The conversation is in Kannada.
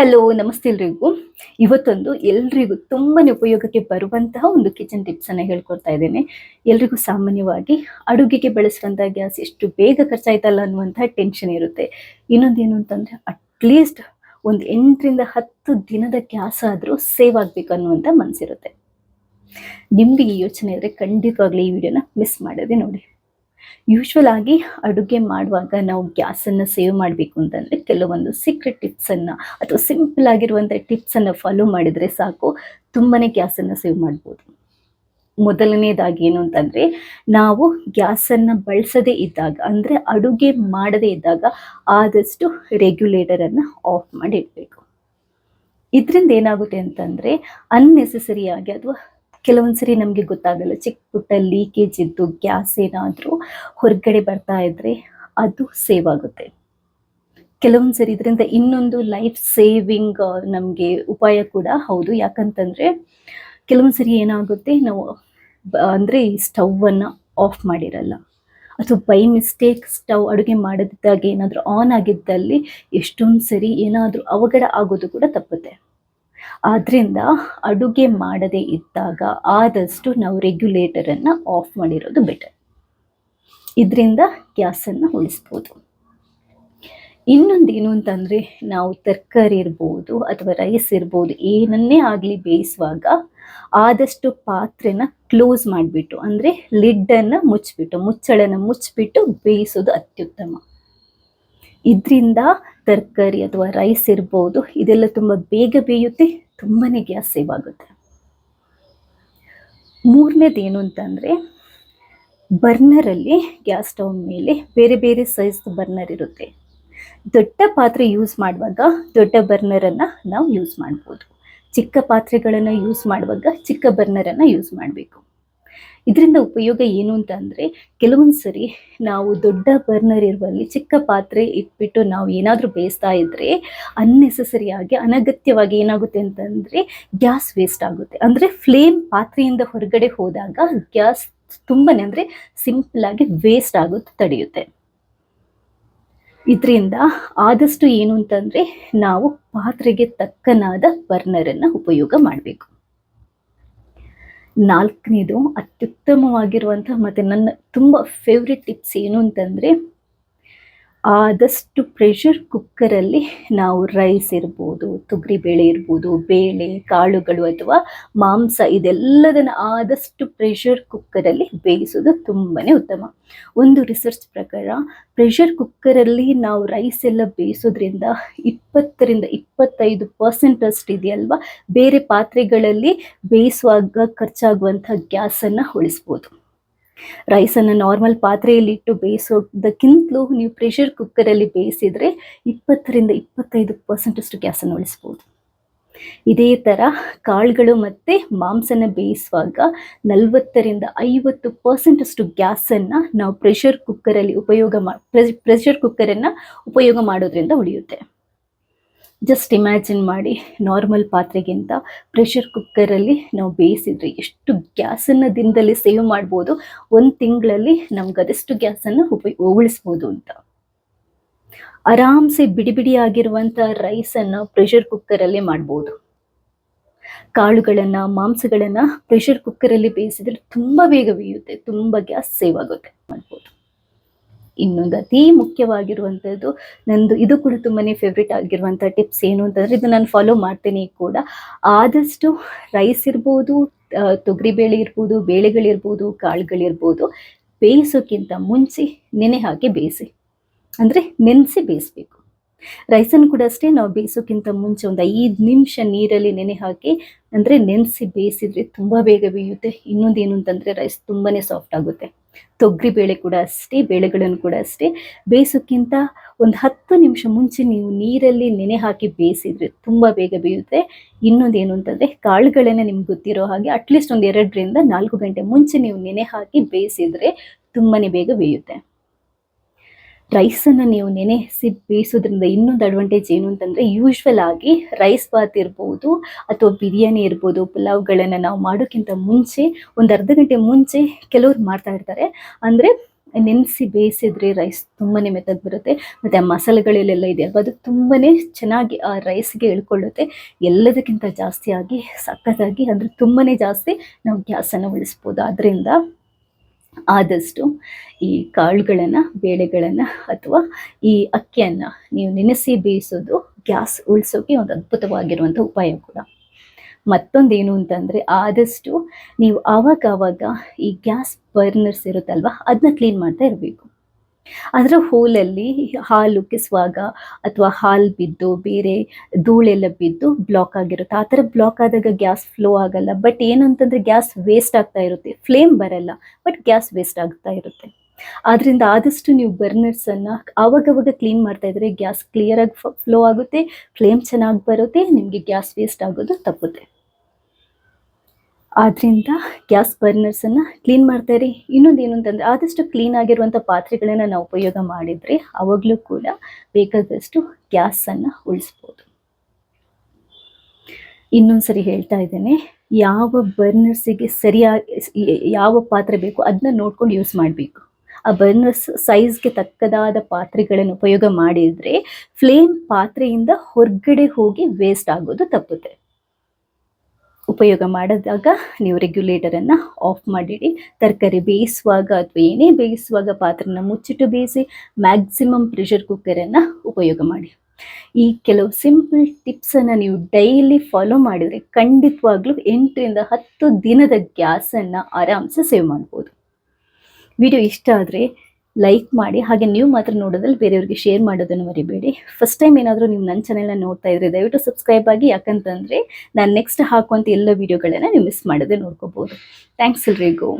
ಹಲೋ, ನಮಸ್ತೆ ಎಲ್ರಿಗೂ. ಇವತ್ತೊಂದು ಎಲ್ರಿಗೂ ತುಂಬಾ ಉಪಯೋಗಕ್ಕೆ ಬರುವಂತಹ ಒಂದು ಕಿಚನ್ ಟಿಪ್ಸ್ ಅನ್ನ ಹೇಳ್ಕೊಡ್ತಾ ಇದ್ದೇನೆ. ಎಲ್ರಿಗೂ ಸಾಮಾನ್ಯವಾಗಿ ಅಡುಗೆಗೆ ಬಳಸುವಂತಹ ಗ್ಯಾಸ್ ಎಷ್ಟು ಬೇಗ ಖರ್ಚಾಯ್ತಲ್ಲ ಅನ್ನುವಂತಹ ಟೆನ್ಷನ್ ಇರುತ್ತೆ. ಇನ್ನೊಂದೇನು ಅಂತಂದ್ರೆ ಅಟ್ಲೀಸ್ಟ್ ಒಂದು ಎಂಟರಿಂದ ಹತ್ತು ದಿನದ ಗ್ಯಾಸ್ ಆದರೂ ಸೇವ್ ಆಗ್ಬೇಕು ಅನ್ನುವಂಥ ಮನಸ್ಸಿರುತ್ತೆ ನಿಮಗೆ ಈ ಯೋಚನೆ ಇದ್ರೆ ಖಂಡಿತವಾಗ್ಲೂ ಈ ವಿಡಿಯೋನ ಮಿಸ್ ಮಾಡದೆ ನೋಡಿ. ಯೂಶ್ವಲ್ ಆಗಿ ಅಡುಗೆ ಮಾಡುವಾಗ ನಾವು ಗ್ಯಾಸನ್ನು ಸೇವ್ ಮಾಡಬೇಕು ಅಂತಂದರೆ ಕೆಲವೊಂದು ಸೀಕ್ರೆಟ್ ಟಿಪ್ಸನ್ನು ಅಥವಾ ಸಿಂಪಲ್ ಆಗಿರುವಂಥ ಟಿಪ್ಸನ್ನು ಫಾಲೋ ಮಾಡಿದರೆ ಸಾಕು. ತುಂಬಾ ಗ್ಯಾಸನ್ನು ಸೇವ್ ಮಾಡ್ಬೋದು. ಮೊದಲನೇದಾಗಿ ಏನು ಅಂತಂದರೆ ನಾವು ಗ್ಯಾಸನ್ನು ಬಳಸದೇ ಇದ್ದಾಗ ಅಂದರೆ ಅಡುಗೆ ಮಾಡದೇ ಇದ್ದಾಗ ಆದಷ್ಟು ರೆಗ್ಯುಲೇಟರನ್ನು ಆಫ್ ಮಾಡಿ ಇಡಬೇಕು ಇದರಿಂದ ಏನಾಗುತ್ತೆ ಅಂತಂದರೆ ಅನ್ನೆಸೆಸರಿಯಾಗಿ ಅಥವಾ ಕೆಲವೊಂದ್ಸರಿ ನಮಗೆ ಗೊತ್ತಾಗಲ್ಲ ಚಿಕ್ಕ ಪುಟ್ಟ ಲೀಕೇಜ್ ಇದ್ದು ಗ್ಯಾಸ್ ಏನಾದರೂ ಹೊರಗಡೆ ಬರ್ತಾ ಇದ್ರೆ ಅದು ಸೇವ್ ಆಗುತ್ತೆ. ಕೆಲವೊಂದ್ಸರಿ ಇದರಿಂದ ಇನ್ನೊಂದು ಲೈಫ್ ಸೇವಿಂಗ್ ನಮಗೆ ಉಪಾಯ ಕೂಡ ಹೌದು. ಯಾಕಂತಂದರೆ ಕೆಲವೊಂದ್ಸರಿ ಏನಾಗುತ್ತೆ, ನಾವು ಅಂದರೆ ಈ ಸ್ಟವನ್ನು ಆಫ್ ಮಾಡಿರಲ್ಲ. ಅಥವಾ ಬೈ ಮಿಸ್ಟೇಕ್ ಸ್ಟವ್ ಅಡುಗೆ ಮಾಡದಿದ್ದಾಗ ಏನಾದರೂ ಆನ್ ಆಗಿದ್ದಲ್ಲಿ ಎಷ್ಟೊಂದು ಸರಿ ಏನಾದರೂ ಅವಘಡ ಆಗೋದು ಕೂಡ ತಪ್ಪುತ್ತೆ. ಆದ್ರಿಂದ ಅಡುಗೆ ಮಾಡದೇ ಇದ್ದಾಗ ಆದಷ್ಟು ನಾವು ರೆಗ್ಯುಲೇಟರನ್ನು ಆಫ್ ಮಾಡಿರೋದು ಬೆಟರ್ ಇದರಿಂದ ಗ್ಯಾಸನ್ನು ಉಳಿಸ್ಬೋದು. ಇನ್ನೊಂದೇನು ಅಂತಂದರೆ ನಾವು ತರಕಾರಿ ಇರ್ಬೋದು ಅಥವಾ ರೈಸ್ ಇರ್ಬೋದು ಏನನ್ನೇ ಆಗಲಿ ಬೇಯಿಸುವಾಗ ಆದಷ್ಟು ಪಾತ್ರೆನ ಕ್ಲೋಸ್ ಮಾಡಿಬಿಟ್ಟು ಅಂದರೆ ಲಿಡ್ಡನ್ನು ಮುಚ್ಚಿಬಿಟ್ಟು, ಮುಚ್ಚಳನ ಮುಚ್ಚಿಬಿಟ್ಟು ಬೇಯಿಸೋದು ಅತ್ಯುತ್ತಮ. ಇದರಿಂದ ತರಕಾರಿ ಅಥವಾ ರೈಸ್ ಇರ್ಬೋದು, ಇದೆಲ್ಲ ತುಂಬ ಬೇಗ ಬೇಯುತ್ತೆ ತುಂಬಾ ಗ್ಯಾಸ್ ಸೇವ್ ಆಗುತ್ತೆ. ಮೂರನೇದು ಏನು ಅಂತಂದರೆ ಬರ್ನರಲ್ಲಿ ಗ್ಯಾಸ್ ಸ್ಟವ್ ಮೇಲೆ ಬೇರೆ ಬೇರೆ ಸೈಜ್ ಬರ್ನರ್ ಇರುತ್ತೆ. ದೊಡ್ಡ ಪಾತ್ರೆ ಯೂಸ್ ಮಾಡುವಾಗ ದೊಡ್ಡ ಬರ್ನರನ್ನು ನಾವು ಯೂಸ್ ಮಾಡ್ಬೋದು. ಚಿಕ್ಕ ಪಾತ್ರೆಗಳನ್ನು ಯೂಸ್ ಮಾಡುವಾಗ ಚಿಕ್ಕ ಬರ್ನರನ್ನು ಯೂಸ್ ಮಾಡಬೇಕು. ಇದರಿಂದ ಉಪಯೋಗ ಏನು ಅಂತ ಅಂದರೆ ಕೆಲವೊಂದು ಸರಿ ನಾವು ದೊಡ್ಡ ಬರ್ನರ್ ಇರುವಲ್ಲಿ ಚಿಕ್ಕ ಪಾತ್ರೆ ಇಟ್ಬಿಟ್ಟು ನಾವು ಏನಾದರೂ ಬೇಯಿಸ್ತಾ ಇದ್ದರೆ ಅನ್ನೆಸೆಸರಿಯಾಗಿ ಅನಗತ್ಯವಾಗಿ ಏನಾಗುತ್ತೆ ಅಂತಂದರೆ ಗ್ಯಾಸ್ ವೇಸ್ಟ್ ಆಗುತ್ತೆ. ಅಂದರೆ ಫ್ಲೇಮ್ ಪಾತ್ರೆಯಿಂದ ಹೊರಗಡೆ ಹೋದಾಗ ಗ್ಯಾಸ್ ತುಂಬನೇ ಅಂದರೆ ಸಿಂಪಲ್ ಆಗಿ ವೇಸ್ಟ್ ಆಗುತ್ತೆ, ತಡೆಯುತ್ತೆ. ಇದರಿಂದ ಆದಷ್ಟು ಏನು ಅಂತಂದರೆ ನಾವು ಪಾತ್ರೆಗೆ ತಕ್ಕನಾದ ಬರ್ನರನ್ನು ಉಪಯೋಗ ಮಾಡಬೇಕು. ನಾಲ್ಕನೇದು ಅತ್ಯುತ್ತಮವಾಗಿರುವಂಥ ಮತ್ತು ನನ್ನ ತುಂಬ ಫೇವ್ರೆಟ್ ಟಿಪ್ಸ್ ಏನು ಅಂತಂದರೆ ಆದಷ್ಟು ಪ್ರೆಷರ್ ಕುಕ್ಕರಲ್ಲಿ ನಾವು ರೈಸ್ ಇರ್ಬೋದು ತೊಗರಿಬೇಳೆ ಇರ್ಬೋದು, ಬೇಳೆ, ಕಾಳುಗಳು ಅಥವಾ ಮಾಂಸ ಇದೆಲ್ಲದನ್ನು ಆದಷ್ಟು ಪ್ರೆಷರ್ ಕುಕ್ಕರಲ್ಲಿ ಬೇಯಿಸೋದು ತುಂಬಾ ಉತ್ತಮ. ಒಂದು ರಿಸರ್ಚ್ ಪ್ರಕಾರ ಪ್ರೆಷರ್ ಕುಕ್ಕರಲ್ಲಿ ನಾವು ರೈಸ್ ಎಲ್ಲ ಬೇಯಿಸೋದ್ರಿಂದ ಇಪ್ಪತ್ತರಿಂದ ಇಪ್ಪತ್ತೈದು ಪರ್ಸೆಂಟ್ ಅಷ್ಟು ಇದೆಯಲ್ವಾ? ಬೇರೆ ಪಾತ್ರೆಗಳಲ್ಲಿ ಬೇಯಿಸುವಾಗ ಖರ್ಚಾಗುವಂಥ ಗ್ಯಾಸನ್ನು ಉಳಿಸ್ಬೋದು. ರೈಸನ್ನು ನಾರ್ಮಲ್ ಪಾತ್ರೆಯಲ್ಲಿ ಇಟ್ಟು ಬೇಯಿಸೋದಕ್ಕಿಂತಲೂ ನೀವು ಪ್ರೆಷರ್ ಕುಕ್ಕರಲ್ಲಿ ಬೇಯಿಸಿದರೆ ಇಪ್ಪತ್ತರಿಂದ ಇಪ್ಪತ್ತೈದು ಪರ್ಸೆಂಟಷ್ಟು ಗ್ಯಾಸನ್ನು ಉಳಿಸ್ಬೋದು. ಇದೇ ಥರ ಕಾಳುಗಳು ಮತ್ತು ಮಾಂಸನ ಬೇಯಿಸುವಾಗ ನಲವತ್ತರಿಂದ ಐವತ್ತು ಪರ್ಸೆಂಟಷ್ಟು ಗ್ಯಾಸನ್ನು ನಾವು ಪ್ರೆಷರ್ ಕುಕ್ಕರಲ್ಲಿ ಉಪಯೋಗ ಮಾ ಪ್ರೆಷರ್ ಕುಕ್ಕರನ್ನು ಉಪಯೋಗ ಮಾಡೋದ್ರಿಂದ ಉಳಿಯುತ್ತೆ. ಜಸ್ಟ್ ಇಮ್ಯಾಜಿನ್ ಮಾಡಿ ನಾರ್ಮಲ್ ಪಾತ್ರೆಗಿಂತ ಪ್ರೆಷರ್ ಕುಕ್ಕರಲ್ಲಿ ನಾವು ಬೇಯಿಸಿದ್ರೆ ಎಷ್ಟು ಗ್ಯಾಸನ್ನು ದಿನದಲ್ಲಿ ಸೇವ್ ಮಾಡ್ಬೋದು? ಒಂದು ತಿಂಗಳಲ್ಲಿ ನಮ್ಗೆ ಅದೆಷ್ಟು ಗ್ಯಾಸನ್ನು ಉಪಯೋ ಉಳಿಸ್ಬೋದು ಅಂತ. ಆರಾಮ್ಸೆ ಬಿಡಿ ಬಿಡಿ ಆಗಿರುವಂಥ ರೈಸನ್ನು ಪ್ರೆಷರ್ ಕುಕ್ಕರಲ್ಲಿ ಮಾಡ್ಬೋದು. ಕಾಳುಗಳನ್ನು, ಮಾಂಸಗಳನ್ನು ಪ್ರೆಷರ್ ಕುಕ್ಕರಲ್ಲಿ ಬೇಯಿಸಿದ್ರೆ ತುಂಬ ಬೇಗ ಬೇಯುತ್ತೆ ತುಂಬ ಗ್ಯಾಸ್ ಸೇವ್ ಆಗುತ್ತೆ. ಇನ್ನೊಂದು ಅತಿ ಮುಖ್ಯವಾಗಿರುವಂಥದ್ದು ನಂದು ಇದು ಕೂಡ ತುಂಬಾ ಫೇವ್ರೇಟ್ ಆಗಿರುವಂಥ ಟಿಪ್ಸ್ ಏನು ಅಂತಂದರೆ ಇದು ನಾನು ಫಾಲೋ ಮಾಡ್ತೀನಿ ಕೂಡ. ಆದಷ್ಟು ರೈಸ್ ಇರ್ಬೋದು ತೊಗರಿ ತೊಗರಿಬೇಳೆ ಇರ್ಬೋದು, ಬೇಳೆಗಳಿರ್ಬೋದು, ಕಾಳುಗಳಿರ್ಬೋದು ಬೇಯಿಸೋಕ್ಕಿಂತ ಮುಂಚೆ ನೆನೆ ಹಾಕಿ ಬೇಯಿಸಿ. ಅಂದರೆ ನೆನೆಸಿ ಬೇಯಿಸ್ಬೇಕು. ರೈಸನ್ನು ಕೂಡ ಅಷ್ಟೇ ನಾವು ಬೇಯಿಸೋಕ್ಕಿಂತ ಮುಂಚೆ ಒಂದು ಐದು ನಿಮಿಷ ನೀರಲ್ಲಿ ನೆನೆ ಹಾಕಿ, ಅಂದರೆ ನೆನೆಸಿ ಬೇಯಿಸಿದ್ರೆ ತುಂಬ ಬೇಗ ಬೇಯುತ್ತೆ. ಇನ್ನೊಂದು ಏನು ಅಂತಂದರೆ ರೈಸ್ ತುಂಬಾ ಸಾಫ್ಟ್ ಆಗುತ್ತೆ. ತೊಗರಿ ಬೇಳೆ ಕೂಡ ಅಷ್ಟೇ, ಬೇಳೆಗಳನ್ನು ಕೂಡ ಅಷ್ಟೇ. ಬೇಯಿಸೋಕ್ಕಿಂತ ಒಂದು ಹತ್ತು ನಿಮಿಷ ಮುಂಚೆ ನೀವು ನೀರಲ್ಲಿ ನೆನೆ ಹಾಕಿ ಬೇಯಿಸಿದ್ರೆ ತುಂಬ ಬೇಗ ಬೇಯುತ್ತೆ. ಇನ್ನೊಂದು ಏನು ಅಂತಂದರೆ ಕಾಳುಗಳೇ ನಿಮ್ಗೆ ಗೊತ್ತಿರೋ ಹಾಗೆ ಅಟ್ಲೀಸ್ಟ್ ಒಂದು ಎರಡರಿಂದ ನಾಲ್ಕು ಗಂಟೆ ಮುಂಚೆ ನೀವು ನೆನೆ ಹಾಕಿ ಬೇಯಿಸಿದರೆ ತುಂಬಾ ಬೇಗ ಬೇಯುತ್ತೆ. ರೈಸನ್ನು ನೀವು ನೆನೆಸಿ ಬೇಯಿಸೋದ್ರಿಂದ ಇನ್ನೊಂದು ಅಡ್ವಾಂಟೇಜ್ ಏನು ಅಂತಂದರೆ ಯೂಶ್ವಲ್ ಆಗಿ ರೈಸ್ ಬಾತ್ ಇರ್ಬೋದು ಅಥವಾ ಬಿರಿಯಾನಿ ಇರ್ಬೋದು, ಪುಲಾವ್ಗಳನ್ನು ನಾವು ಮಾಡೋಕ್ಕಿಂತ ಮುಂಚೆ ಒಂದು ಅರ್ಧ ಗಂಟೆ ಮುಂಚೆ ಕೆಲವ್ರು ಮಾಡ್ತಾ ಇರ್ತಾರೆ. ಅಂದರೆ ನೆನೆಸಿ ಬೇಯಿಸಿದ್ರೆ ರೈಸ್ ತುಂಬಾ ಮೆತ್ತಗೆ ಬರುತ್ತೆ. ಮತ್ತು ಆ ಮಸಾಲೆಗಳಲ್ಲೆಲ್ಲ ಇದೆ ಅಲ್ವಾ, ಅದು ತುಂಬಾ ಚೆನ್ನಾಗಿ ಆ ರೈಸ್ಗೆ ಇಳ್ಕೊಳ್ಳುತ್ತೆ. ಎಲ್ಲದಕ್ಕಿಂತ ಜಾಸ್ತಿಯಾಗಿ, ಸಕ್ಕತ್ತಾಗಿ ಅಂದರೆ ತುಂಬಾ ಜಾಸ್ತಿ ನಾವು ಗ್ಯಾಸನ್ನು ಉಳಿಸ್ಬೋದು. ಆದ್ದರಿಂದ ಆದಷ್ಟು ಈ ಕಾಳುಗಳನ್ನು, ಬೇಳೆಗಳನ್ನು ಅಥವಾ ಈ ಅಕ್ಕಿಯನ್ನು ನೀವು ನೆನೆಸಿ ಬೇಯಿಸೋದು ಗ್ಯಾಸ್ ಉಳಿಸೋಕೆ ಒಂದು ಅದ್ಭುತವಾಗಿರುವಂಥ ಉಪಾಯ ಕೂಡ. ಮತ್ತೊಂದೇನು ಅಂತಂದರೆ ಆದಷ್ಟು ನೀವು ಆವಾಗ ಆವಾಗ ಈ ಗ್ಯಾಸ್ ಬರ್ನರ್ಸ್ ಇರುತ್ತಲ್ವ ಅದನ್ನ ಕ್ಲೀನ್ ಮಾಡ್ತಾ ಇರಬೇಕು. ಅದರ ಹೋಲಲ್ಲಿ ಹಾಲು ಸ್ವಾಗ ಅಥವಾ ಹಾಲು ಬಿದ್ದು ಬೇರೆ ಧೂಳೆಲ್ಲ ಬಿದ್ದು ಬ್ಲಾಕ್ ಆಗಿರುತ್ತೆ. ಆ ಥರ ಬ್ಲಾಕ್ ಆದಾಗ ಗ್ಯಾಸ್ ಫ್ಲೋ ಆಗಲ್ಲ. ಬಟ್ ಏನಂತಂದರೆ ಗ್ಯಾಸ್ ವೇಸ್ಟ್ ಆಗ್ತಾ ಇರುತ್ತೆ. ಫ್ಲೇಮ್ ಬರಲ್ಲ ಬಟ್ ಗ್ಯಾಸ್ ವೇಸ್ಟ್ ಆಗ್ತಾ ಇರುತ್ತೆ. ಆದ್ದರಿಂದ ಆದಷ್ಟು ನೀವು ಬರ್ನರ್ಸನ್ನು ಆವಾಗವಾಗ ಕ್ಲೀನ್ ಮಾಡ್ತಾ ಇದ್ರೆ ಗ್ಯಾಸ್ ಕ್ಲಿಯರಾಗಿ ಫ್ಲೋ ಆಗುತ್ತೆ ಫ್ಲೇಮ್ ಚೆನ್ನಾಗಿ ಬರುತ್ತೆ, ನಿಮಗೆ ಗ್ಯಾಸ್ ವೇಸ್ಟ್ ಆಗೋದು ತಪ್ಪುತ್ತೆ. ಆದ್ದರಿಂದ ಗ್ಯಾಸ್ ಬರ್ನರ್ಸನ್ನು ಕ್ಲೀನ್ ಮಾಡ್ತಾ ಇರಿ. ಇನ್ನೊಂದು ಏನು ಅಂತಂದರೆ ಆದಷ್ಟು ಕ್ಲೀನ್ ಆಗಿರುವಂಥ ಪಾತ್ರೆಗಳನ್ನು ನಾವು ಉಪಯೋಗ ಮಾಡಿದರೆ ಅವಾಗಲೂ ಕೂಡ ಬೇಕಾದಷ್ಟು ಗ್ಯಾಸನ್ನು ಉಳಿಸ್ಬೋದು. ಇನ್ನೊಂದು ಸರಿ ಹೇಳ್ತಾ ಇದ್ದೇನೆ, ಯಾವ ಬರ್ನರ್ಸಿಗೆ ಸರಿಯಾಗಿ ಯಾವ ಪಾತ್ರೆ ಬೇಕು ಅದನ್ನ ನೋಡ್ಕೊಂಡು ಯೂಸ್ ಮಾಡಬೇಕು. ಆ ಬರ್ನರ್ಸ್ ಸೈಜ್ಗೆ ತಕ್ಕದಾದ ಪಾತ್ರೆಗಳನ್ನು ಉಪಯೋಗ ಮಾಡಿದರೆ ಫ್ಲೇಮ್ ಪಾತ್ರೆಯಿಂದ ಹೊರಗಡೆ ಹೋಗಿ ವೇಸ್ಟ್ ಆಗೋದು ತಪ್ಪುತ್ತೆ. ಉಪಯೋಗ ಮಾಡಿದಾಗ ನೀವು ರೆಗ್ಯುಲೇಟರನ್ನು ಆಫ್ ಮಾಡಿಡಿ. ತರಕಾರಿ ಬೇಯಿಸುವಾಗ ಅಥವಾ ಏನೇ ಬೇಯಿಸುವಾಗ ಪಾತ್ರನ ಮುಚ್ಚಿಟ್ಟು ಬೇಯಿಸಿ ಮ್ಯಾಕ್ಸಿಮಮ್ ಪ್ರೆಷರ್ ಕುಕ್ಕರನ್ನು ಉಪಯೋಗ ಮಾಡಿ. ಈ ಕೆಲವು ಸಿಂಪಲ್ ಟಿಪ್ಸನ್ನು ನೀವು ಡೈಲಿ ಫಾಲೋ ಮಾಡಿದರೆ ಖಂಡಿತವಾಗ್ಲೂ ಎಂಟರಿಂದ ಹತ್ತು ದಿನದ ಗ್ಯಾಸನ್ನು ಆರಾಮ್ಸೆ ಸೇವ್ ಮಾಡ್ಬೋದು. ವಿಡಿಯೋ ಇಷ್ಟ ಆದರೆ ಲೈಕ್ ಮಾಡಿ, ಹಾಗೆ ನೀವು ಮಾತ್ರ ನೋಡೋದ್ರಲ್ಲಿ ಬೇರೆಯವರಿಗೆ ಶೇರ್ ಮಾಡೋದನ್ನು ಮರಿಬೇಡಿ. ಫಸ್ಟ್ ಟೈಮ್ ಏನಾದರೂ ನೀವು ನನ್ನ ಚಾನೆಲ್ನ ನೋಡ್ತಾ ಇದ್ರೆ ದಯವಿಟ್ಟು ಸಬ್ಸ್ಕ್ರೈಬ್ ಆಗಿ, ಯಾಕಂತಂದರೆ ನಾನು ನೆಕ್ಸ್ಟ್ ಹಾಕುವಂಥ ಎಲ್ಲ ವೀಡಿಯೋಗಳನ್ನು ನೀವು ಮಿಸ್ ಮಾಡದೆ ನೋಡ್ಕೋಬೋದು. ಥ್ಯಾಂಕ್ಸ್ ಎಲ್ರಿಗೂ.